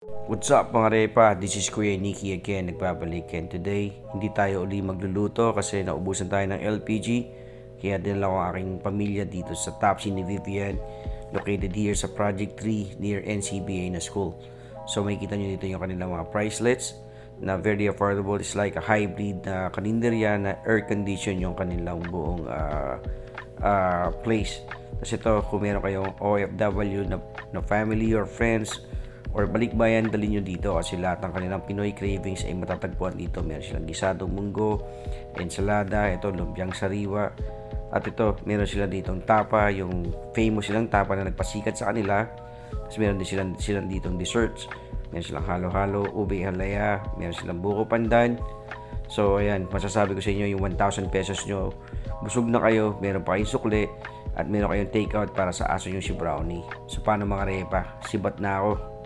What's up mga repa? This is Kuya Nikki again, nagbabalik and today hindi tayo uli magluluto kasi naubusan tayo ng LPG kaya din lang ang aking pamilya dito sa Tapsi ni Vivian located here sa Project 3 near NCBA na school. So makikita nyo dito yung kanilang mga pricelets na very affordable. It's like a hybrid na karinderya na air condition yung kanilang buong ah, ah, place. Tapos ito, kung meron kayong OFW na, na family or friends or balikbayan, dali nyo dito kasi lahat ng kanilang Pinoy cravings ay matatagpuan dito. Meron silang gisadong munggo, ensalada, ito, lumpiang sariwa. At ito, meron sila ditong tapa, yung famous silang tapa na nagpasikat sa kanila. Tapos meron din silang, silang ditong desserts. Meron silang halo-halo, ube halaya, meron silang buko pandan. So, ayan, masasabi ko sa inyo yung 1,000 pesos nyo. Busog na kayo, meron pa kayong sukli, at meron kayong takeout para sa aso nyo si Brownie. So, paano mga repa? Sibat na ako.